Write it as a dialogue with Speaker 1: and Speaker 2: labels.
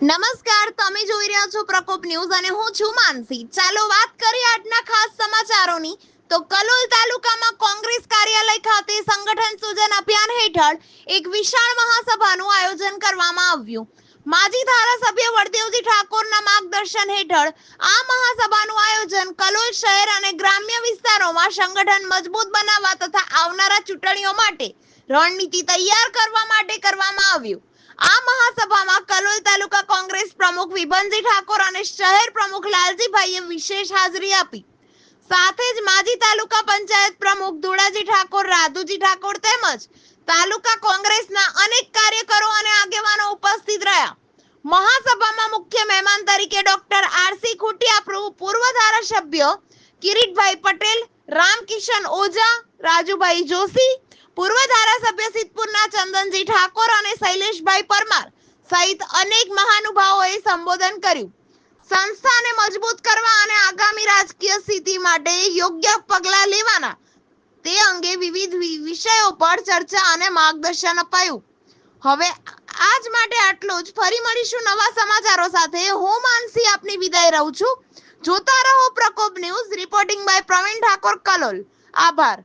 Speaker 1: નમસ્કાર, તમે જોઈ રહ્યા છો પ્રકોપ ન્યૂઝ અને હું છું માનસી. ચાલો વાત કરીએ આજના ખાસ સમાચારોની. તો કલોલ તાલુકામાં કોંગ્રેસ કાર્યાલય ખાતે સંગઠન સૂજન અભિયાન હેઠળ એક વિશાળ મહાસભાનું આયોજન કરવામાં આવ્યું. માજી ધારાસભ્ય વળદેવજી ઠાકોરના માર્ગદર્શન હેઠળ આ મહાસભાનું આયોજન કલોલ શહેર અને ગ્રામ્ય વિસ્તારોમાં સંગઠન મજબૂત બનાવવા તથા આવનારા ચૂંટણીઓ માટે રણનીતિ તૈયાર કરવા માટે કરવામાં આવ્યું. આ મહાસભામાં કલોલ તાલુકા કોંગ્રેસ પ્રમુખ વિભનજી ઠાકોર અને શહેર પ્રમુખ લાલજીભાઈએ વિશેષ હાજરી આપી. સાથે જ માજી તાલુકા પંચાયત પ્રમુખ ધુડાજી ઠાકોર રાધુજી ઠાકોર તેમજ તાલુકા કોંગ્રેસના અનેક કાર્યકરો અને આગેવાનો ઉપસ્થિત રહ્યા. મહાસભામાં મુખ્ય મહેમાન તરીકે ડોક્ટર આરસી ખુટિયા પૂર્વ ધારાસભ્ય કિરીટભાઈ પટેલ, રામકિશન ઓઝા, રાજુભાઈ જોશી પૂર્વ ધારાસભ્ય સિદ્ધપુરના ચંદનજી ઠાકોર અને શૈલેષભાઈ પરમાર સહિત અનેક મહાનુભાવોએ સંબોધન કર્યું. સંસ્થાને મજબૂત કરવા અને આગામી રાજકીય સ્થિતિ માટે યોગ્ય પગલાં લેવાના તે અંગે વિવિધ વિષયો પર ચર્ચા અને માર્ગદર્શન અપાયું. હવે આજ માટે આટલું જ. ફરી મળીશું નવા સમાચારો સાથે. હું માનસી આપની વિદાય રહું છું. જોતા રહો Prakop news, reporting by Pravin Thakor Kalol. આભાર.